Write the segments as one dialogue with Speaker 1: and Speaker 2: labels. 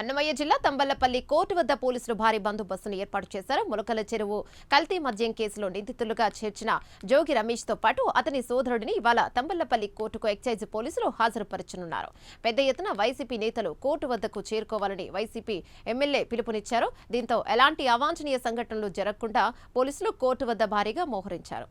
Speaker 1: అన్నమయ్య జిల్లా తంబళ్ళపల్లి కోర్టు వద్ద పోలీసులు భారీ బందోబస్తును ఏర్పాటు చేశారు. ములకల చెరువు కల్తీ మద్యం కేసులో నిందితులుగా చేర్చిన జోగి రమేష్తో పాటు అతని సోదరుడిని ఇవాళ తంబళ్ళపల్లి కోర్టుకు ఎక్సైజ్ పోలీసులు హాజరుపరచనున్నారు. పెద్ద ఎత్తున వైసీపీ నేతలు కోర్టు వద్దకు చేరుకోవాలని వైసీపీ ఎమ్మెల్యే పిలుపునిచ్చారు. దీంతో ఎలాంటి అవాంఛనీయ సంఘటనలు జరగకుండా పోలీసులు కోర్టు వద్ద భారీగా మోహరించారు.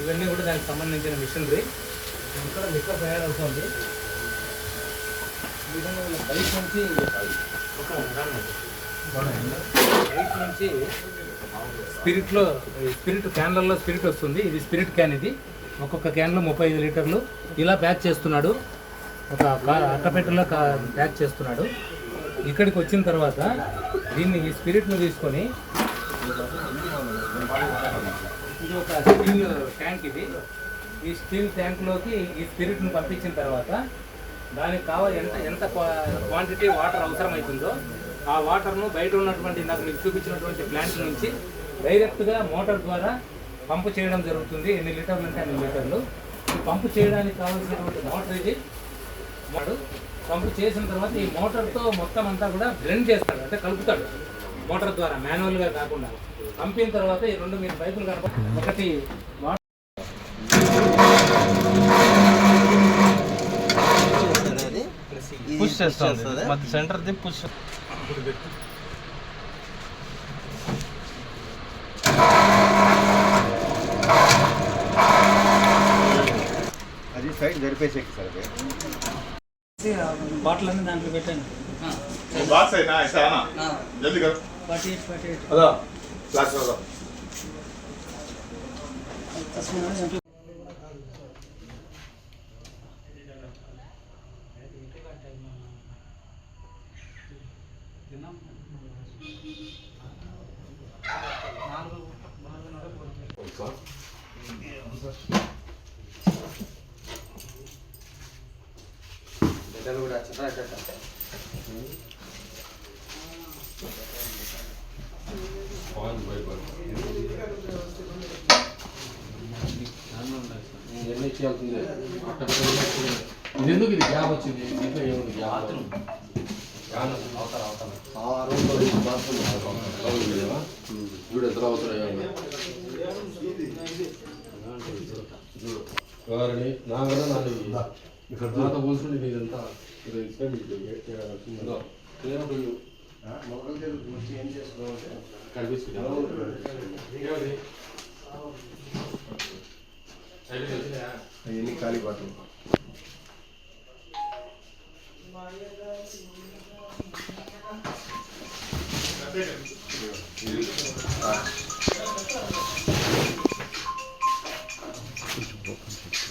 Speaker 2: ఇవన్నీ కూడా దానికి సంబంధించిన మిషనరీ. ఇక్కడ లిక్కర్ తయారవుతుంది. ఈ విధంగా బయట నుంచి ఒక బయట నుంచి స్పిరిట్లో స్పిరిట్ క్యాన్లలో స్పిరిట్ వస్తుంది. ఇది స్పిరిట్ క్యాన్ ఇది. ఒక్కొక్క క్యాన్లో ముప్పై ఐదు లీటర్లు. ఇలా ప్యాక్ చేస్తున్నాడు. ఒక అట్టపెట్టలో ప్యాక్ చేస్తున్నాడు. ఇక్కడికి వచ్చిన తర్వాత దీన్ని ఈ స్పిరిట్ను తీసుకొని ఇది ఒక స్టీల్ ట్యాంక్ ఇది. ఈ స్టీల్ ట్యాంక్లోకి ఈ స్పిరిట్ను పంపించిన తర్వాత దానికి కావాలి ఎంత ఎంత క్వాంటిటీ వాటర్ అవసరమవుతుందో ఆ వాటర్ను బయట ఉన్నటువంటి నాకు మీకు చూపించినటువంటి ప్లాంట్ నుంచి డైరెక్ట్గా మోటార్ ద్వారా పంపు చేయడం జరుగుతుంది. ఎన్ని లీటర్లు అంటే అన్ని లీటర్లు. పంపు చేయడానికి కావాల్సినటువంటి మోటార్ ఇది. వాడు పంపు చేసిన తర్వాత ఈ మోటార్తో మొత్తం అంతా కూడా బ్లెండ్ చేస్తాడు అంటే కలుపుతాడు. మోటార్ ద్వారా మాన్యువల్గా కాకుండా. పంపిన తర్వాత ఈ రెండు మీరు పైపులు కనప ఒకటి
Speaker 3: పుష్ చేస్తుంది మధ్య సెంటర్ ది పుష్
Speaker 4: అది సైడ్ జరిపేసేకి సార్ అది.
Speaker 5: బాటిల్ అన్ని దాంట్లో
Speaker 6: పెట్టండి బాక్స్ అయినా ఇస్తానా జల్ది కదా
Speaker 5: ఫార్టీ ఎయిట్ ఫార్టీ ఎయిట్
Speaker 6: అదా ఫ్లాక్స్ అదా Thank you.
Speaker 7: ఇద్దరు కూడా చిత్ర ఎన్ని చేయాల్సిందే ఇది ఎందుకు ఇది గ్యాప్ వచ్చింది? దీంట్లో ఏముంది బాత్రూమ్ అవతారు అవతారు ఆ రూమ్లో బాత్రూమ్. చూడు ఎదురు అవుతున్నాయి చూడు నాగడ నాలుగు వారిని నా కూడా నాది నాతో పోల్చుకుంటే ఇది ఇదంతా ఇది ఇసుక ఇదో క్లియర్ టు యూ
Speaker 4: ఏం చేసుకోవాలి
Speaker 7: కనిపిస్తుంది ఏమిటి? అయిపోయింది, వచ్చినాయా?
Speaker 4: అవన్నీ ఖాళీ బాత్రూమ్ నా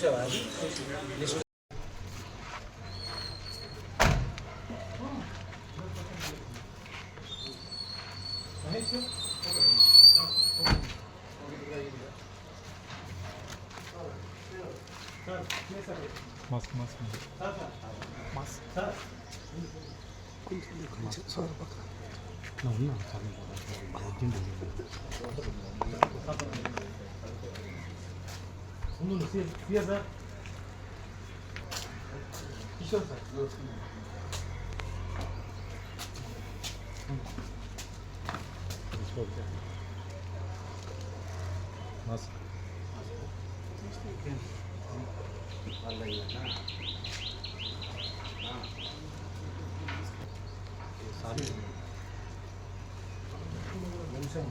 Speaker 4: నిమిషవాది మాస్క్ మాస్క్ మాస్క్
Speaker 2: కొంచెం కొంచెం సార్ పక్కన నా ఉన్నాను sir Bunu sil, sil da. İşte sen.
Speaker 4: Nasıl? Vallahi ya. Sabi. Bunu sen de.